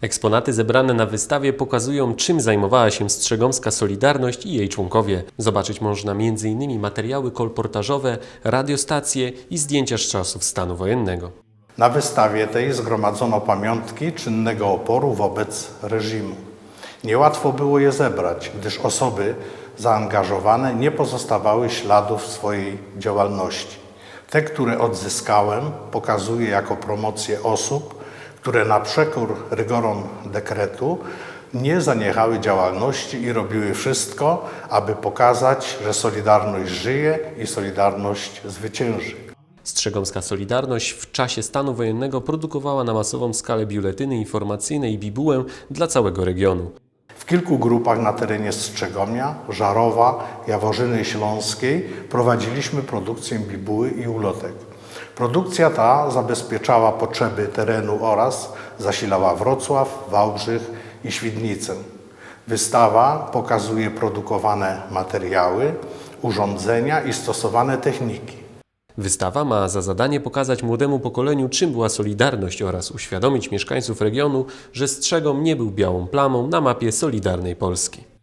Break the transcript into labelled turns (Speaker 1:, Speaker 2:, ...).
Speaker 1: Eksponaty zebrane na wystawie pokazują, czym zajmowała się Strzegomska Solidarność i jej członkowie. Zobaczyć można m.in. materiały kolportażowe, radiostacje i zdjęcia z czasów stanu wojennego.
Speaker 2: Na wystawie tej zgromadzono pamiątki czynnego oporu wobec reżimu. Niełatwo było je zebrać, gdyż osoby zaangażowane nie pozostawały śladów swojej działalności. Te, które odzyskałem, pokazuję jako promocję osób, które na przekór rygorom dekretu nie zaniechały działalności i robiły wszystko, aby pokazać, że Solidarność żyje i Solidarność zwycięży.
Speaker 1: Strzegomska Solidarność w czasie stanu wojennego produkowała na masową skalę biuletyny informacyjne i bibułę dla całego regionu.
Speaker 2: W kilku grupach na terenie Strzegomia, Żarowa, Jaworzyny Śląskiej prowadziliśmy produkcję bibuły i ulotek. Produkcja ta zabezpieczała potrzeby terenu oraz zasilała Wrocław, Wałbrzych i Świdnicę. Wystawa pokazuje produkowane materiały, urządzenia i stosowane techniki.
Speaker 1: Wystawa ma za zadanie pokazać młodemu pokoleniu, czym była Solidarność oraz uświadomić mieszkańców regionu, że Strzegom nie był białą plamą na mapie Solidarnej Polski.